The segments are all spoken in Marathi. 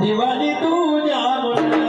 દિવાળી તું જાનો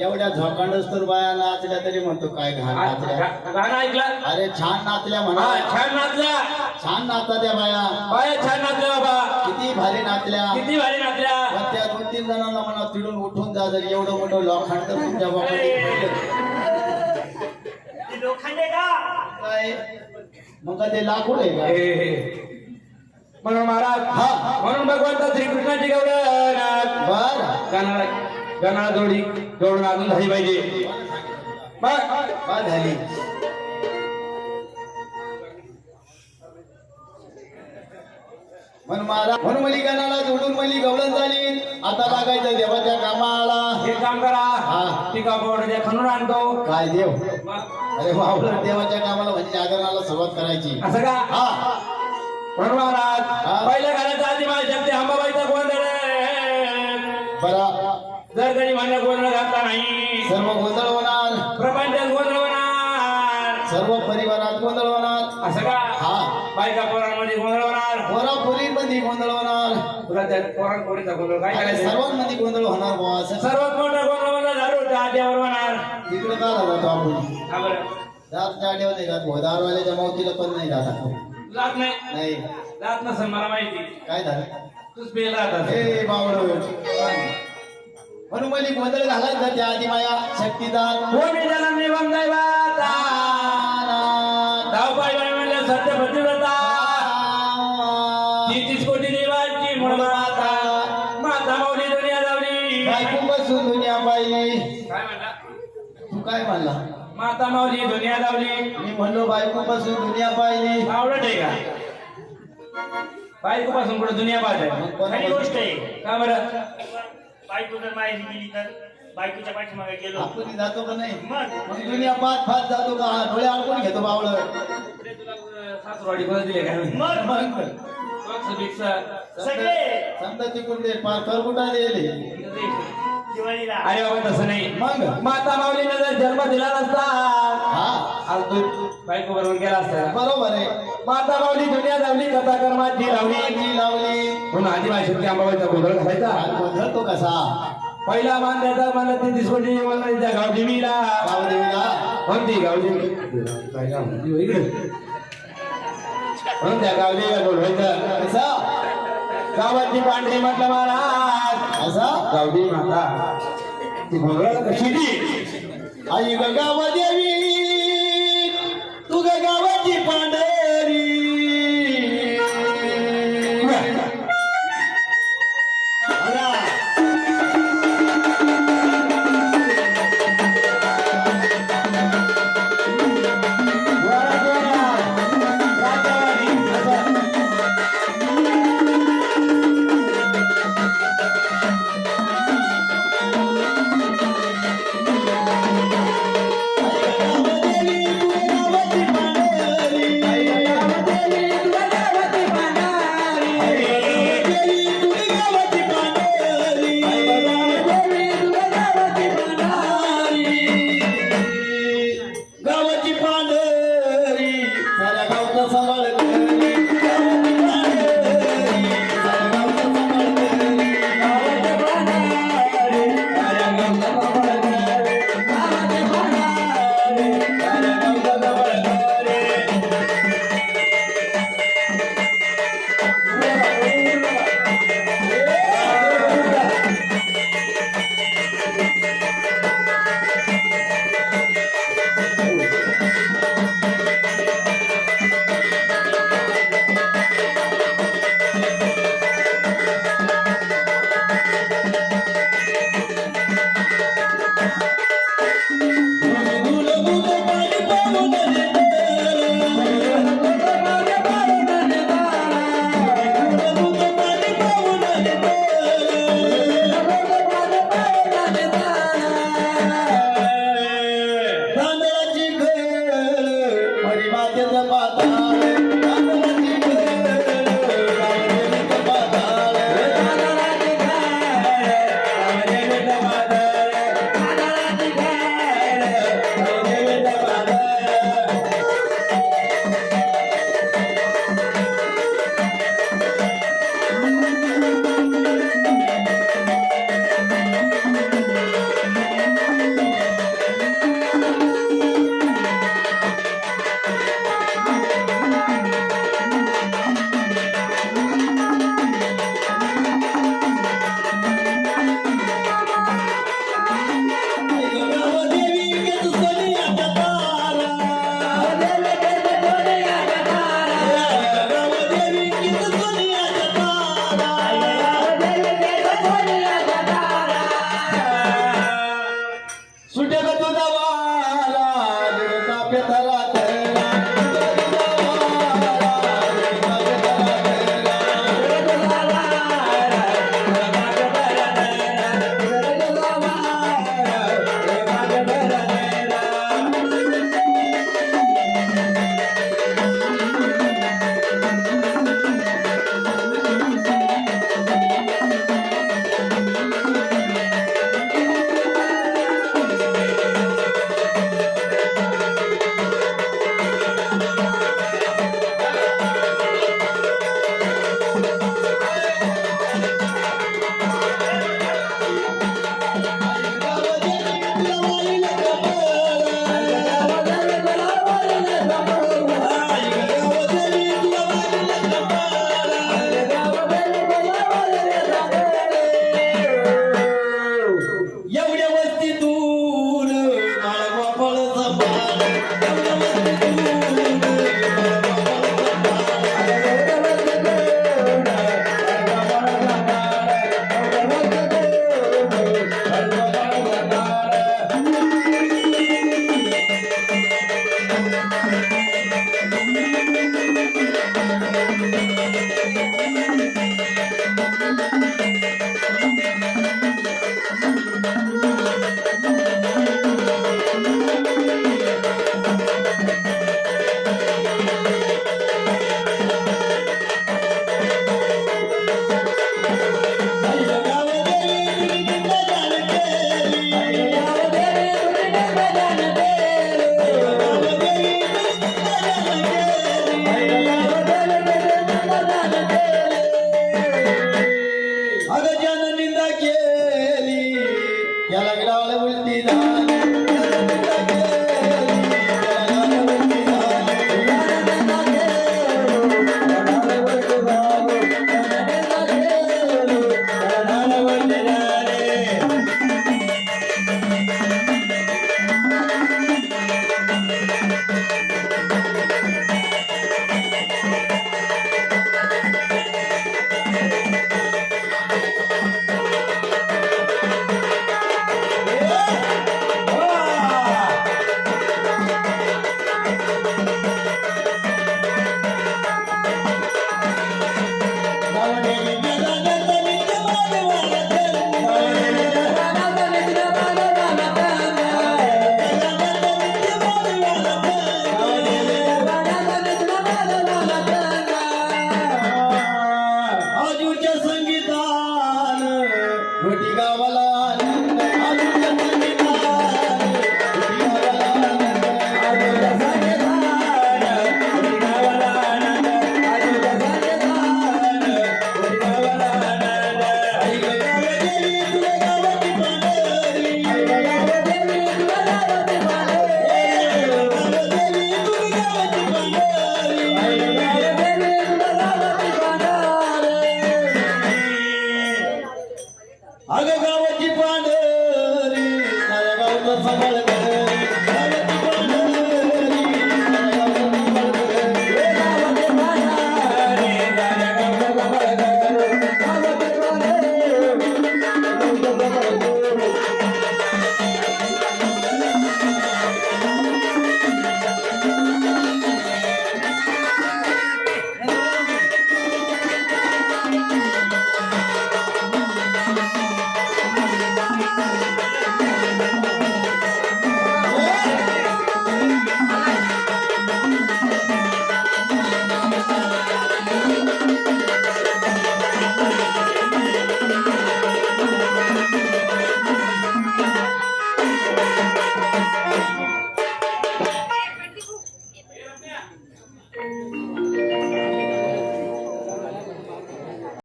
एवढ्या झोकांडच तर बाया नाचल्या तरी म्हणतो काय घाण नाचल्या. गाणं ऐकलं. अरे छान नाचल्या हा म्हणा छान नाचल्या. छान नाचता त्या बाया. बाया छान नाचल्या बाबा. किती भारी नाचल्या. किती भारी नाचल्या. पण त्या दोन तीन जणांना म्हणा तिडून उठून जा जर एवढं मोठं लोखंड तर तुमच्या ती लोखंडे का? काय? मग का ते लाकूड आहे का? हे. म्हणून महाराज हा. म्हणून भगवंत श्रीकृष्णाची गौरव बर. गाणारा गाणारा जोडी जोडून अजून झाली पाहिजे. झाली. म्हणून महाराज म्हणून मली गाणाला जोडून मली गवळण झाली. आता लागायचं देवाच्या कामाला. हे काम करा. हा. ती कापड खणून आणतो. काय देव? अरे बाबा देवाच्या कामाला म्हणजे जागरणाला सुरुवात करायची. असं का? हा. म्हणून महाराज. पहिल्या घालायचा आधी माझ्या शक्ती अंबाबाईचा गोंधळ. बरा. जर कधी माझ्या गोंधळ घातला नाही. सर्व गोंधळ होणार. प्रपंचात गोंधळ होणार. सर्व परिवारात गोंधळ होणार. असं का? हा. बायका पोरांमध्ये गोंधळ होणार. पोरा पोरींमध्ये गोंधळ होणार. तुला त्या पोरां पोरीचा गोंधळ काय आणि करायचं? सर्वांमध्ये गोंधळ होणार बुवा असं सर्वात मोठा गोंधळ म्हणजे झाडू त्या आद्यावर होणार. तिकडे का जातो आपण? का बरं? दारच्या आडीवर नाही जात भाऊ. दारवाल्याच्या मावतीला पण नाही जात आपण. जात नाही? नाही. जात नसेल मला माहिती. काय झालं? तूच पेल राहत असेल. हे बावळ. म्हणून मला गोंधळ घालायचा त्या आधी माया शक्तीदार कोणी त्याला निबंध दैवाचा धाव पाय बाय म्हणल्या सत्य प्रतिव्रता. तीस कोटी देवांची मूळ माता माऊली दुनिया लावली बायको बसून दुनिया पाहिली. काय म्हणला? तू काय म्हणला? माता माऊली दुनिया लावली मी म्हणलो बायको बसून दुनिया पाहिली. आवडत आहे का? बायको पासून कुठे दुनिया पाहत आहे. गोष्ट आहे. का बरं? बायको जर माहेरी गेली तर बायकोच्या पाठीमागे गेलो. आपण जातो का नाही? मग? मग दुनिया पाच पाच जातो का? हा, डोळे अडकून घेतो बावळ. पुढे तुला अं, सासरवाडी कोणा दिले काय माहिती? मग. मग? सगळे समजा तिकडून ते पार करकुटा दिले दिवाळीला. अरे बाबा तसं नाही. मग? माता माऊलीने जर जन्म दिला नसता हा. आज तू बायको बरोबर गेला असता. बरोबर आहे. माता माऊली दुनिया लावली कथा कर्माची लावली. लावली लावली. म्हणून शक्ती अंबाबाईचा गोंधळ घालायचा. गोंधळ तो कसा? पहिला मान द्यायचा मला ते दिसवली मला त्या गावदेवीला. काय गाव? म्हणती हो इकडे म्हणून त्या गावदेवीला बोलवायचं कसा? गावाची पांढरी म्हटलं महाराज. असा गावठी माता. ती गोंधळाला कशी ती? आई ग गावदेवी. तू गावाची पांढरी